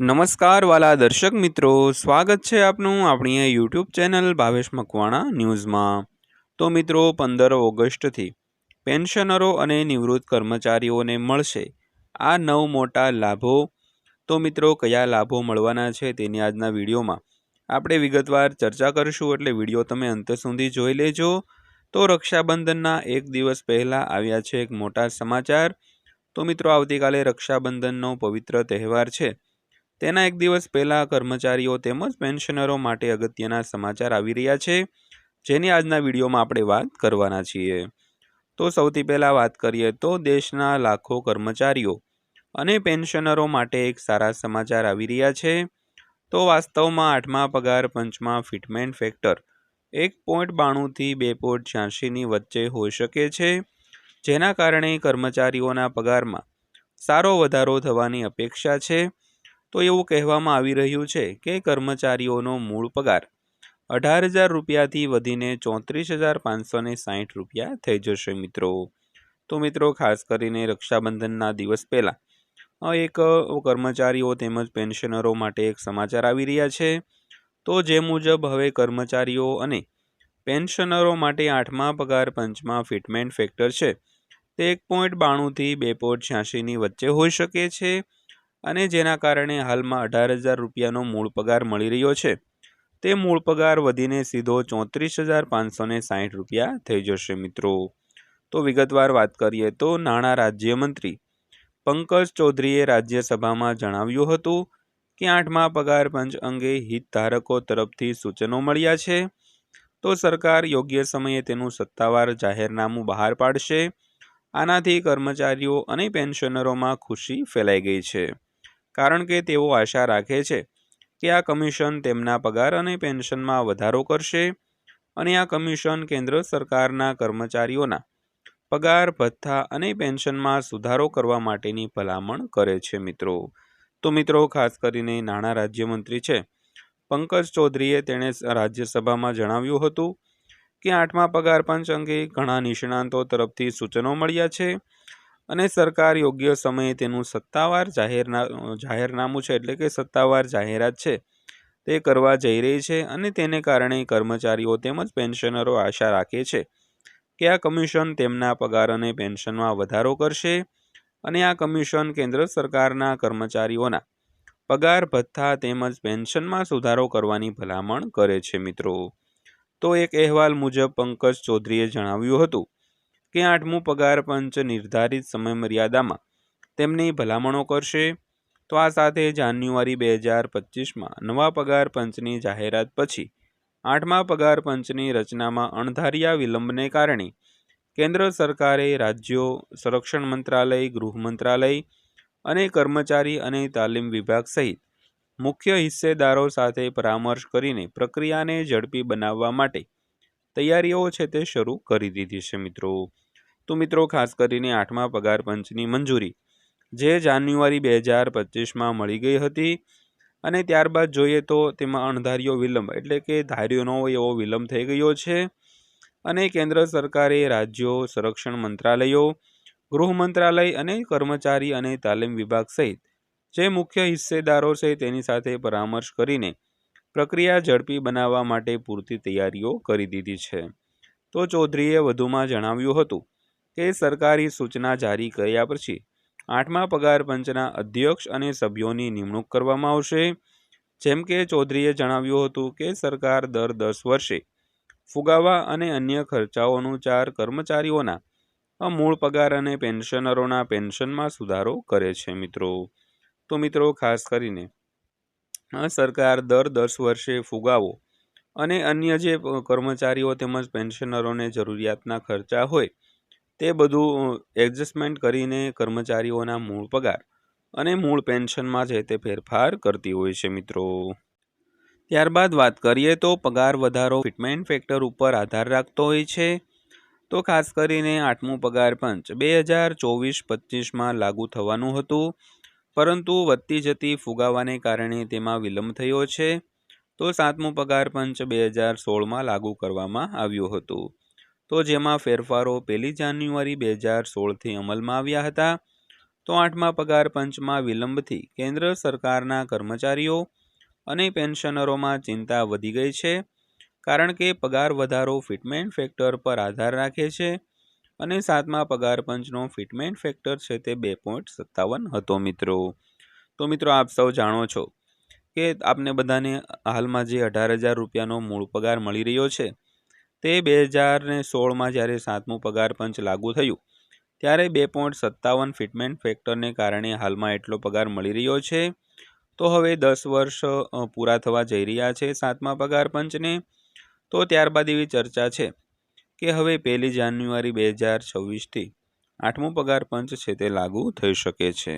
નમસ્કાર વાલા દર્શક મિત્રો, સ્વાગત છે આપનું આપણી યુટ્યુબ ચેનલ ભાવેશ મકવાણા ન્યૂઝમાં. તો મિત્રો, પંદર ઓગસ્ટથી પેન્શનરો અને નિવૃત્ત કર્મચારીઓને મળશે આ નવ મોટા લાભો. તો મિત્રો, કયા લાભો મળવાના છે તેની આજના વિડીયોમાં આપણે વિગતવાર ચર્ચા કરીશું, એટલે વીડિયો તમે અંત સુધી જોઈ લેજો. તો રક્ષાબંધનના એક દિવસ પહેલાં આવ્યા છે એક મોટા સમાચાર. તો મિત્રો, આવતીકાલે રક્ષાબંધનનો પવિત્ર તહેવાર છે. તેના એક દિવસ પહેલાં કર્મચારીઓ તેમજ પેન્શનરો માટે અગત્યના સમાચાર આવી રહ્યા છે, જેની આજના વિડીયોમાં આપણે વાત કરવાના છીએ. તો સૌથી પહેલાં વાત કરીએ તો દેશના લાખો કર્મચારીઓ અને પેન્શનરો માટે એક સારા સમાચાર આવી રહ્યા છે. તો વાસ્તવમાં આઠમા પગાર, પંચમાં ફિટમેન્ટ ફેક્ટર એક પોઈન્ટ બાણુંથી બે પોઈન્ટ છ્યાસીની વચ્ચે હોઈ શકે છે, જેના કારણે કર્મચારીઓના પગારમાં સારો વધારો થવાની અપેક્ષા છે. તો એવું કહેવામાં આવી રહ્યું છે કે કર્મચારીઓનો મૂળ પગાર અઢાર હજાર રૂપિયાથી વધીને ચોત્રીસ હજાર પાંચસો ને સાહીઠ રૂપિયા થઈ જશે મિત્રો. તો મિત્રો, ખાસ કરીને રક્ષાબંધનના દિવસ પહેલાં એક કર્મચારીઓ તેમજ પેન્શનરો માટે એક સમાચાર આવી રહ્યા છે. તો જે મુજબ હવે કર્મચારીઓ અને પેન્શનરો માટે આઠમા પગાર પંચમાં ફિટમેન્ટ ફેક્ટર છે. તે એક પોઈન્ટ બાણુંથી બે પોઈન્ટ છ્યાસીની વચ્ચે હોઈ શકે છે. અને જેના કારણે હાલમાં અઢાર હજાર રૂપિયાનો મૂળ પગાર મળી રહ્યો છે. તે મૂળ પગાર વધીને સીધો ચોત્રીસ હજાર પાંચસો ને સાહીઠ રૂપિયા થઈ જશે મિત્રો. તો વિગતવાર વાત કરીએ તો નાણાં રાજ્યમંત્રી પંકજ ચૌધરીએ રાજ્યસભામાં જણાવ્યું હતું કે આઠમા પગાર પંચ અંગે હિતધારકો તરફથી સૂચનો મળ્યા છે. તો સરકાર યોગ્ય સમયે તેનું સત્તાવાર જાહેરનામું બહાર પાડશે. આનાથી કર્મચારીઓ અને પેન્શનરોમાં ખુશી ફેલાઈ ગઈ છે. કારણ કે તેઓ આશા રાખે છે કે આ કમિશન તેમના પગાર અને પેન્શનમાં વધારો કરશે અને આ કમિશન કેન્દ્ર સરકારના કર્મચારીઓના પગાર, ભથ્થા અને પેન્શનમાં સુધારો કરવા માટેની ભલામણ કરે છે મિત્રો. તો મિત્રો, ખાસ કરીને નાણાં રાજ્યમંત્રી છે પંકજ ચૌધરીએ તેણે રાજ્યસભામાં જણાવ્યું હતું કે આઠમા પગાર પંચ અંગે ઘણા નિષ્ણાંતો તરફથી સૂચનો મળ્યા છે અને સરકાર યોગ્ય સમયે તેનું સત્તાવાર જાહેરના, જાહેરનામું છે, એટલે કે સત્તાવાર જાહેરાત છે, તે કરવા જઈ રહી છે અને તેને કારણે કર્મચારીઓ તેમજ પેન્શનરો આશા રાખે છે કે આ કમિશન તેમના પગાર અને પેન્શનમાં વધારો કરશે અને આ કમિશન કેન્દ્ર સરકારના કર્મચારીઓના પગાર, ભથ્થા તેમજ પેન્શનમાં સુધારો કરવાની ભલામણ કરે છે મિત્રો. તો એક અહેવાલ મુજબ પંકજ ચૌધરીએ જણાવ્યું હતું કે આઠમું પગાર પંચ નિર્ધારિત સમયમર્યાદામાં તેમની ભલામણો કરશે? તો આ સાથે જાન્યુઆરી બે હજાર પચીસમાં નવા પગાર પંચની જાહેરાત પછી આઠમા પગાર પંચની રચનામાં અણધાર્યા વિલંબને કારણે કેન્દ્ર સરકારે રાજ્યો, સંરક્ષણ મંત્રાલય, ગૃહ મંત્રાલય અને કર્મચારી અને તાલીમ વિભાગ સહિત મુખ્ય હિસ્સેદારો સાથે પરામર્શ કરીને પ્રક્રિયાને ઝડપી બનાવવા માટે તૈયારીઓ છે તે શરૂ કરી દીધી છે મિત્રો. તો મિત્રો, ખાસ કરીને આઠમા પગાર પંચની મંજૂરી, જે જાન્યુઆરી બે હજાર પચીસમાં મળી ગઈ હતી અને ત્યારબાદ જોઈએ તો તેમાં અણધાર્યો વિલંબ, એટલે કે ધાર્યો ન હોય એવો વિલંબ થઈ ગયો છે અને કેન્દ્ર સરકારે રાજ્યો, સંરક્ષણ મંત્રાલયો, ગૃહ મંત્રાલય અને કર્મચારી અને તાલીમ વિભાગ સહિત જે મુખ્ય હિસ્સેદારો છે તેની સાથે પરામર્શ કરીને પ્રક્રિયા ઝડપી બનાવવા માટે પૂરતી તૈયારીઓ કરી દીધી છે. તો ચૌધરીએ વધુમાં જણાવ્યું હતું કે, સરકારી સૂચના જારી કર્યા પછી આઠમા પગાર પંચના અધ્યક્ષ અને સભ્યોની નિમણૂક કરવામાં આવશે. જેમ કે, ચૌધરીએ જણાવ્યું હતું કે, સરકાર દર દસ વર્ષે ફુગાવા અને અન્ય ખર્ચાઓનું ચાર કર્મચારીઓના મૂળ પગાર અને પેન્શનરોના પેન્શનમાં સુધારો કરે છે મિત્રો. તો મિત્રો, ખાસ કરીને સરકાર દર દસ વર્ષે ફુગાવો અને અન્ય જે કર્મચારીઓ તેમજ પેન્શનરોને જરૂરિયાતના ખર્ચા હોય, તે બધું એડજસ્ટમેન્ટ કરીને કર્મચારીઓના મૂળ પગાર અને મૂળ પેન્શનમાં છે તે ફેરફાર કરતી હોય છે મિત્રો. ત્યારબાદ વાત કરીએ તો પગાર વધારો ફિટમેન્ટ ફેક્ટર ઉપર આધાર રાખતો હોય છે. તો ખાસ કરીને આઠમું પગાર પંચ, બે હજાર ચોવીસ પચીસમાં લાગુ થવાનું હતું. પરંતુ વધતી જતી ફુગાવાને કારણે તેમાં વિલંબ થયો છે. તો સાતમું પગાર પંચ બે હજાર સોળમાં લાગુ કરવામાં આવ્યું હતું. તો જેમાં ફેરફારો પહેલી જાન્યુઆરી બે હજાર સોળથી અમલમાં આવ્યા હતા. તો આઠમા પગાર પંચમાં વિલંબથી કેન્દ્ર સરકારના કર્મચારીઓ અને પેન્શનરોમાં ચિંતા વધી ગઈ છે, કારણ કે પગાર વધારો ફિટમેન્ટ ફેક્ટર પર આધાર રાખે છે. અને સાતમા પગાર પંચનો ફિટમેન્ટ ફેક્ટર છે તે બે પોઈન્ટ સત્તાવન હતો મિત્રો. તો મિત્રો આપ સૌ જાણો છો કે આપને બધાને હાલમાં જે અઢાર હજાર રૂપિયાનો મૂળ પગાર મળી રહ્યો છે, તે બે હજાર ને સોળમાં જ્યારે સાતમું પગાર પંચ લાગુ થયું, ત્યારે બે પોઈન્ટ સત્તાવન ફિટમેન્ટ ફેક્ટરને કારણે હાલમાં એટલો પગાર મળી રહ્યો છે. તો હવે દસ વર્ષ પૂરા થવા જઈ રહ્યા છે સાતમા પગાર પંચને. તો ત્યારબાદ એવી ચર્ચા છે કે હવે પહેલી જાન્યુઆરી બે હજાર છવ્વીસથી આઠમો પગાર પંચ છે તે લાગુ થઈ શકે છે.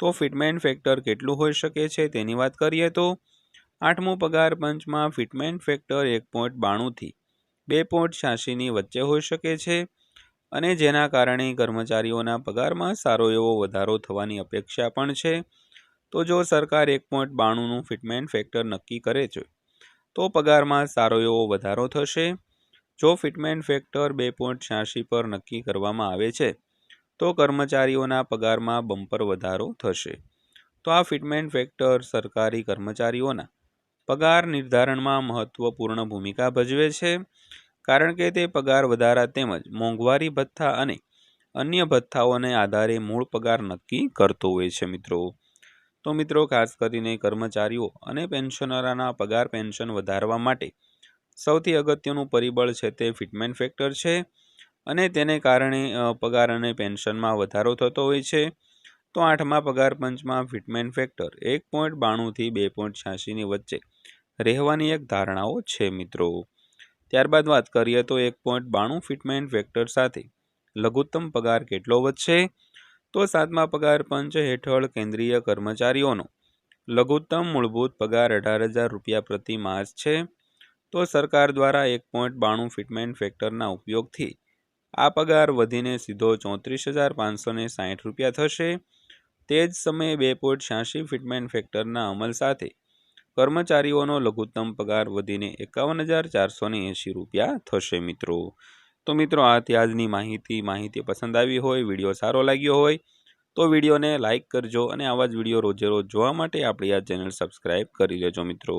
તો ફિટમેન્ટ ફેક્ટર કેટલું હોઈ શકે છે તેની વાત કરીએ તો આઠમું પગાર પંચમાં ફિટમેન્ટ ફેક્ટર એક પોઈન્ટ બાણુંથી બે પોઈન્ટ છ્યાસીની વચ્ચે હોઈ શકે છે અને જેના કારણે કર્મચારીઓના પગારમાં સારો એવો વધારો થવાની અપેક્ષા પણ છે. તો જો સરકાર એક પોઈન્ટ બાણુંનું ફિટમેન્ટ ફેક્ટર નક્કી કરે છે, તો પગારમાં સારો એવો વધારો થશે. જો ફિટમેન્ટ ફેક્ટર બે પોઈન્ટ છ્યાસી પર નક્કી કરવામાં આવે છે, તો કર્મચારીઓના પગારમાં બમ્પર વધારો થશે. તો આ ફિટમેન્ટ ફેક્ટર સરકારી કર્મચારીઓના પગાર નિર્ધારણમાં મહત્વપૂર્ણ ભૂમિકા ભજવે છે, કારણ કે તે પગાર વધારા તેમજ મોંઘવારી ભથ્થા અને અન્ય ભથ્થાઓને આધારે મૂળ પગાર નક્કી કરતો હોય છે મિત્રો. તો મિત્રો, ખાસ કરીને કર્મચારીઓ અને પેન્શનરોના પગાર પેન્શન વધારવા માટે સૌથી અગત્યનું પરિબળ છે તે ફિટમેન્ટ ફેક્ટર છે અને તેને કારણે પગાર અને પેન્શનમાં વધારો થતો હોય છે. તો આઠમા પગાર પંચમાં ફિટમેન્ટ ફેક્ટર એક પોઈન્ટ બાણુંથી બે પોઈન્ટ છ્યાસીની વચ્ચે રહેવાની એક ધારણાઓ છે મિત્રો. ત્યારબાદ વાત કરીએ તો એક પોઈન્ટ બાણું ફિટમેન્ટ ફેક્ટર સાથે લઘુત્તમ પગાર કેટલો વધશે? તો સાતમા પગાર પંચ હેઠળ કેન્દ્રીય કર્મચારીઓનો લઘુત્તમ મૂળભૂત પગાર અઢાર હજાર રૂપિયા પ્રતિ માસ છે. તો સરકાર દ્વારા એક પોઈન્ટ બાણું ફિટમેન્ટ ફેક્ટરના ઉપયોગથી આ પગાર વધીને સીધો ચોત્રીસ હજાર પાંચસો ને સાહીઠ રૂપિયા થશે. તે જ સમયે બે પોઈન્ટ છ્યાસી ફિટમેન્ટ ફેક્ટરના અમલ સાથે કર્મચારીઓનો લઘુત્તમ પગાર વધીને એકાવન હજાર ચારસો ને એંશી રૂપિયા થશે મિત્રો. તો મિત્રો, આ આજની માહિતી. માહિતી પસંદ આવી હોય, વીડિયો સારો લાગ્યો હોય, તો વિડીયોને લાઇક કરજો અને આવા જ વીડિયો રોજે રોજ જોવા માટે આપણી આ ચેનલ સબસ્ક્રાઈબ કરી લેજો મિત્રો.